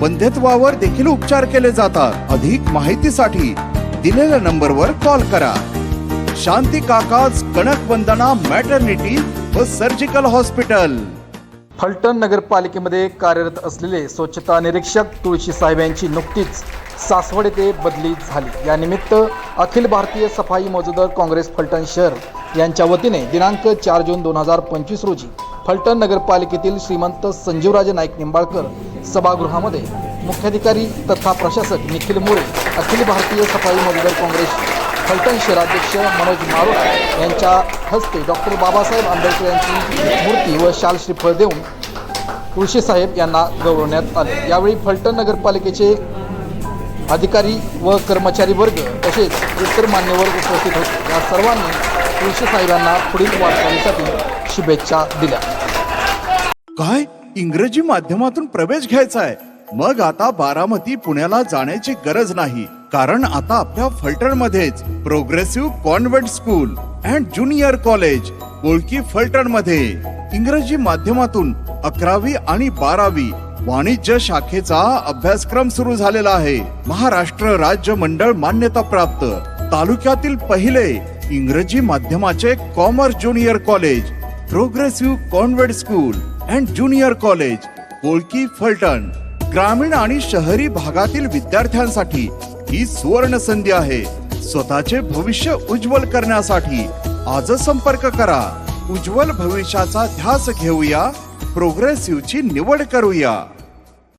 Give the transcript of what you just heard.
बंध्यत्वावर देखील उपचार केले जातात. अधिक माहितीसाठी दिलेल्या नंबरवर कॉल करा. शांती काकाज कणक वंदना मॅटर्निटी व सर्जिकल हॉस्पिटल फलटण नगरपालिकेमध्ये कार्यरत असलेले स्वच्छता निरीक्षक तुळशी साहेब यांची नुकतीच सासवड येथे बदली झाली. यानिमित्त अखिल भारतीय सफाई मजूदर काँग्रेस फलटण शहर यांच्या वतीने दिनांक चार जून दोन हजार पंचवीस रोजी फलटण नगरपालिकेतील श्रीमंत संजीवराजे नाईक निंबाळकर सभागृहामध्ये मुख्याधिकारी तथा प्रशासक निखिल मोरे अखिल भारतीय सफाई मजूदर काँग्रेस फलटण शहराध्यक्ष मनोज मारोट यांच्या हस्ते डॉक्टर बाबासाहेब आंबेडकर यांची मूर्ती व शाल श्रीफळ देऊन तुळशी साहेब यांना गौरवण्यात आले. यावेळी फलटण नगरपालिकेचे अधिकारी व कर्मचारी वर्ग तसेच इतर मान्यवर उपस्थित होते. या सर्वांनी तुळशी साहेबांना पुढील वाटचालीसाठी शुभेच्छा दिल्या. काय? इंग्रजी माध्यमातून प्रवेश घ्यायचा आहे मग आता बारामती पुण्याला जाण्याची गरज नाही. कारण आता आपल्या फलटण मध्येच progressive convent school and junior college बोलकी फलटणमध्ये इंग्रजी माध्यमातून अकरावी आणि बारावी वाणिज्य शाखेचा अभ्यासक्रम सुरू झालेला आहे. महाराष्ट्र राज्य मंडळ मान्यता प्राप्त. तालुक्यातील पहिले इंग्रजी माध्यमाचे commerce junior college progressive convent school and junior college Kolki Phaltan. ग्रामीण आणि शहरी भागातील विद्यार्थ्यांसाठी ही सुवर्ण संधी आहे. स्वतःचे भविष्य उज्ज्वल करण्यासाठी आजच संपर्क करा. उज्ज्वल भविष्याचा ध्यास घेऊया. प्रोग्रेसिव्हची निवड करूया.